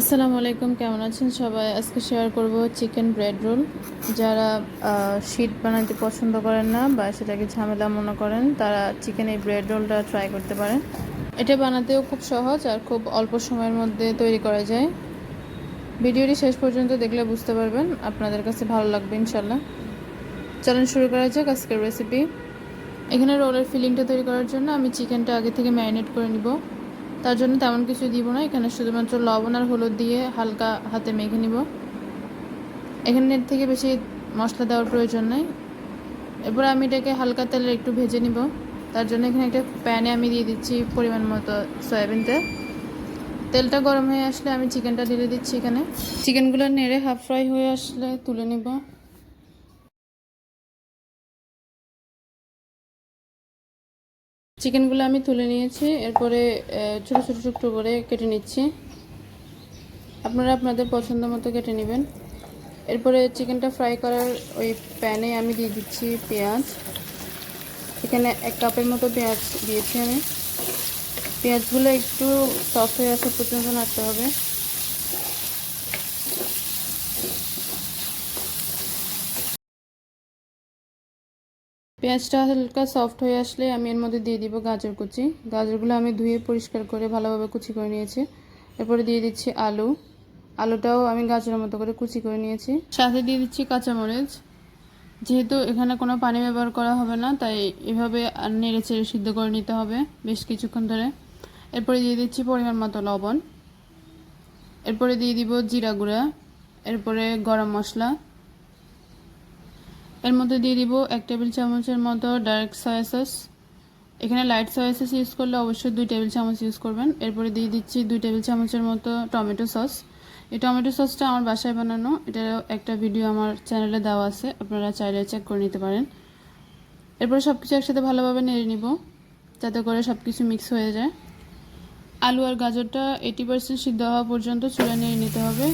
আসসালামু আলাইকুম, কেমন আছেন সবাই? আজকে শেয়ার করব চিকেন ব্রেড রোল যারা শীট বানাতে পছন্দ করেন না বা সেটাকে ঝামেলা মনে করেন, তারা চিকেন এই ব্রেড রোলটা ট্রাই করতে পারেন। এটা বানাতেও খুব সহজ আর খুব অল্প সময়ের মধ্যে তৈরি করা যায়। ভিডিওটি শেষ পর্যন্ত দেখলে বুঝতে পারবেন, আপনাদের কাছে ভালো লাগবে ইনশাল্লাহ চলেন শুরু করা যাক আজকের রেসিপি এখানে রোলের ফিলিংটা তৈরি করার জন্য আমি চিকেনটা আগে থেকে ম্যারিনেট করে নিব। তার জন্য তেমন কিছু দিব না। এখানে শুধুমাত্র লবণ আর হলুদ দিয়ে হালকা হাতে মেখে নিব। এখানে এর থেকে বেশি মশলা দেওয়ার প্রয়োজন নেই। এরপর আমি এটাকে হালকা তেলে একটু ভেজে নিব। তার জন্য এখানে একটা প্যানে আমি দিয়ে দিচ্ছি পরিমাণ মতো সয়াবিন তেল। তেলটা গরম হয়ে আসলে আমি চিকেনটা ঢেলে দিচ্ছি এখানে। চিকেনগুলো নেড়ে হাফ ফ্রাই হয়ে আসলে তুলে নিব। চিকেনগুলো আমি তুলে নিয়েছি, এরপরে ছোটো ছোটো টুকরো করে কেটে নিচ্ছি। আপনারা আপনাদের পছন্দ মতো কেটে নেবেন। এরপরে চিকেনটা ফ্রাই করার ওই প্যানে আমি দিয়ে দিচ্ছি পেঁয়াজ। এখানে এক কাপের মতো পেঁয়াজ দিয়েছি আমি। পেঁয়াজগুলো একটু সফট হয়ে আসা পর্যন্ত নাড়তে হবে। পেঁয়াজটা হালকা সফট হয়ে আসলে আমি এর মধ্যে দিয়ে দিব গাজর কুচি। গাজরগুলো আমি ধুয়ে পরিষ্কার করে ভালোভাবে কুচি করে নিয়েছি। এরপরে দিয়ে দিচ্ছি আলু। আলুটাও আমি গাজরের মতো করে কুচি করে নিয়েছি। সাথে দিয়ে দিচ্ছি কাঁচামরিচ। যেহেতু এখানে কোনো পানি ব্যবহার করা হবে না, তাই এভাবে নেড়ে চেড়ে সিদ্ধ করে নিতে হবে বেশ কিছুক্ষণ ধরে। এরপরে দিয়ে দিচ্ছি পরিমাণ মতো লবণ। এরপরে দিয়ে দিব জিরা গুঁড়া। এরপরে গরম মশলা। এর মধ্যে দিয়ে দিব এক টেবিল চামচের মতো ডার্ক সয়া সস এখানে লাইট সয়া সস ইউজ করলে অবশ্যই দুই টেবিল চামচ ইউজ করবেন। এরপরে দিয়ে দিচ্ছি দুই টেবিল চামচের মতো টমেটো সস এই টমেটো সসটা আমার বাসায় বানানো। এটা একটা ভিডিও আমার চ্যানেলে দেওয়া আছে। আপনারা চাইলে চেক করে নিতে পারেন। এরপরে সব কিছু একসাথে ভালোভাবে নেড়ে নিব, যাতে করে সব কিছু মিক্স হয়ে যায়। আলু আর গাজরটা এইটি পার্সেন্ট সিদ্ধ হওয়া পর্যন্ত চুলা নিয়ে নিতে হবে।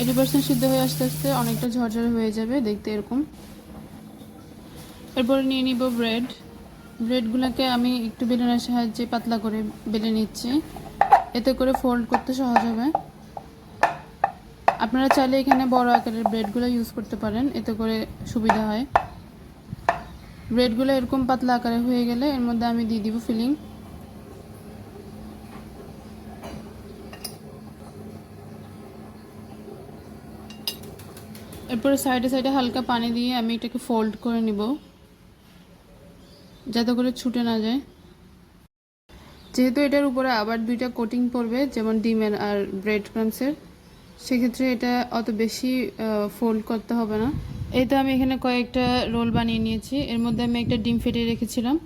এইটি পার্সেন্ট সিদ্ধ হয়ে আস্তে আস্তে অনেকটা ঝরঝরে হয়ে যাবে, দেখতে এরকম। এরপরে নিয়ে নিব ব্রেড। ব্রেডগুলোকে আমি একটু বেলুনের সাহায্যে পাতলা করে বেলে নিচ্ছি। এতে করে ফোল্ড করতে সহজ হবে। আপনারা চাইলে এখানে বড় আকারের ব্রেডগুলো ইউজ করতে পারেন, এতে করে সুবিধা হয়। ব্রেডগুলো এরকম পাতলা আকারে হয়ে গেলে এর মধ্যে আমি দিয়ে দিব ফিলিং। এরপরে সাইডে সাইডে হালকা পানি দিয়ে আমি এটাকে ফোল্ড করে নিব। যাতে করে ছুটে না যায়। যেহেতু এটার উপরে আবার দুইটা কোটিং পড়বে, যেমন ডিমের আর ব্রেড ক্রামসের সেক্ষেত্রে এটা অত বেশি ফোল্ড করতে হবে না। এই তো আমি এখানে কয়েকটা রোল বানিয়ে নিয়েছি। এর মধ্যে আমি একটা ডিম ফেটে রেখেছিলাম।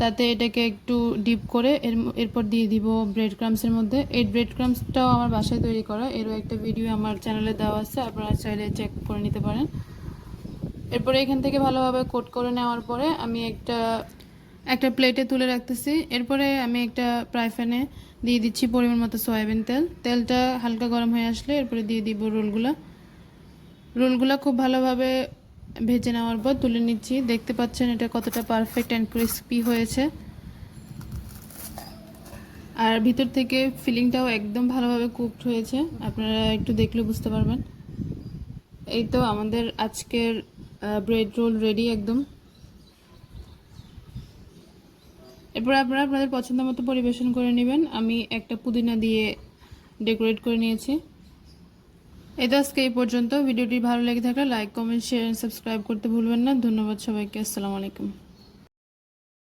তাতে এটাকে একটু ডিপ করে এর, এরপর দিয়ে দিব ব্রেড ক্রামসের মধ্যে। এই ব্রেড ক্রামসটাও আমার বাসায় তৈরি করা। এরও একটা ভিডিও আমার চ্যানেলে দেওয়া আছে। আপনারা চাইলে চেক করে নিতে পারেন। এরপরে এখান থেকে ভালোভাবে কোট করে নেওয়ার পরে আমি একটা একটা প্লেটে তুলে রাখতেছি। এরপরে আমি একটা ফ্রাই প্যানে দিয়ে দিচ্ছি পরিমাণ মতো সয়াবিন তেল। তেলটা হালকা গরম হয়ে আসলে এরপরে দিয়ে দিব রোলগুলো। রোলগুলো খুব ভালোভাবে ভেজে নেওয়ার পর তুলে নিচ্ছি। দেখতে পাচ্ছেন এটা কতটা পারফেক্ট অ্যান্ড ক্রিস্পি হয়েছে। আর ভিতর থেকে ফিলিংটাও একদম ভালোভাবে কুকড হয়েছে। আপনারা একটু দেখলে বুঝতে পারবেন। এই তো আমাদের আজকের ব্রেড রোল রেডি একদম। এরপরে আপনারা আপনাদের পছন্দ মতো পরিবেশন করে নেবেন। আমি একটা পুদিনা দিয়ে ডেকোরেট করে নিয়েছি। এই তো আজকে এই পর্যন্ত। ভিডিওটি ভালো লেগে থাকলে লাইক কমেন্ট শেয়ার সাবস্ক্রাইব করতে ভুলবেন না। ধন্যবাদ সবাইকে। আসসালামু আলাইকুম।